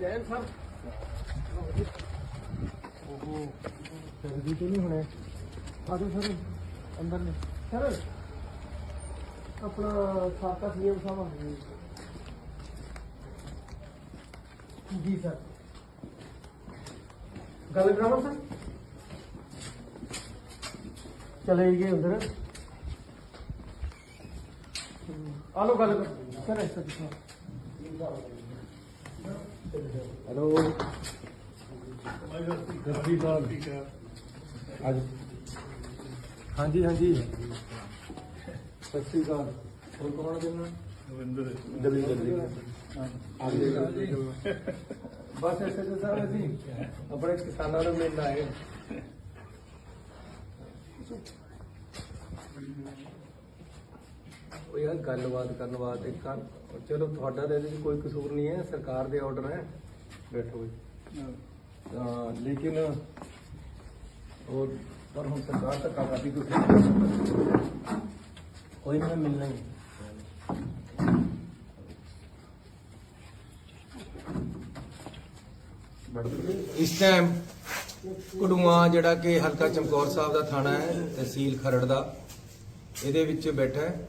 Jain sir ਉਹ ਸਰਦੀ ਤੋਂ ਨਹੀਂ ਹੋਣੇ। ਆਜੋ ਸਰ, ਅੰਦਰ ਨੇ। ਸਰ, ਆਪਣਾ ਸਾਕਾ ਸੀਐਮ ਸਾਹਿਬ ਆ ਗਏ। ਜੀ, ਸਰ। ਗੱਲ ਕਰਾਵਾਂ, ਸਰ? ਚਲੇ ਗਏ ਅੰਦਰ ਆ ਲੋ ਗੱਲ। ਕਰ ਸਰ, ਇਸ ਤਰ੍ਹਾਂ। ਹੈਲੋ। ਸ਼੍ਰੀ ਅਕਾਲ ਅੱਜ। ਹਾਂਜੀ ਹਾਂਜੀ। ਸਤਿ ਸ਼੍ਰੀ ਅਕਾਲ। ਹੋਰ ਕੌਣ ਹੈ ਜਨਾ? ਰਵਿੰਦਰ ਦਵਿੰਦਰ ਜੀ ਆਗੇ ਬਸ ਐਸੇ ਤੇ ਸਾਹਿਬ ਅਸੀਂ। ਆਪਣੇ ਕਿਸਾਨਾਂ ਨੂੰ ਮਿਲਣ ਆਏ। ਉਹ ਯਾਰ ਗੱਲਬਾਤ ਕਰਨ ਵਾਸਤੇ ਕਰ ਚਲੋ ਤੁਹਾਡਾ ਤਾਂ ਇਹਦੇ 'ਚ ਕੋਈ ਕਸੂਰ ਨਹੀਂ ਹੈ, ਸਰਕਾਰ ਦੇ ਆਰਡਰ ਹੈ। ਬੈਠੋ ਜੀ। ਤਾਂ ਲੇਕਿਨ ਉਹ ਪਰ ਹੁਣ ਸਰਕਾਰ ਧੱਕਾ ਕਰਦੀ ਤੁਸੀਂ ਕੋਈ ਨਾ ਮਿਲਣਾ ਹੀ ਇਸ ਟਾਈਮ ਕੁੜੂਆ ਜਿਹੜਾ ਕਿ ਹਲਕਾ ਚਮਕੌਰ ਸਾਹਿਬ ਦਾ ਥਾਣਾ ਹੈ, ਤਹਿਸੀਲ ਖਰੜ ਦਾ, ਇਹਦੇ ਵਿੱਚ ਬੈਠਾ ਹੈ।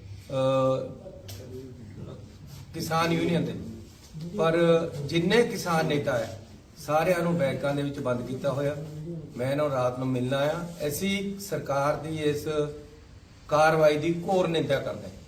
ਕਿਸਾਨ ਯੂਨੀਅਨ ਦੇ। ਪਰ ਜਿੰਨੇ ਕਿਸਾਨ ਨੇਤਾ ਹੈ, ਸਾਰਿਆਂ ਨੂੰ ਬੈਂਕਾਂ ਦੇ ਵਿੱਚ ਬੰਦ ਕੀਤਾ ਹੋਇਆ। ਮੈਂ ਇਹਨਾਂ ਨੂੰ ਰਾਤ ਨੂੰ ਮਿਲਣਾ ਆ ਅਸੀਂ ਸਰਕਾਰ ਦੀ ਇਸ ਕਾਰਵਾਈ ਦੀ ਘੋਰ ਨਿੰਦਾ ਕਰਦੇ ਹਾਂ।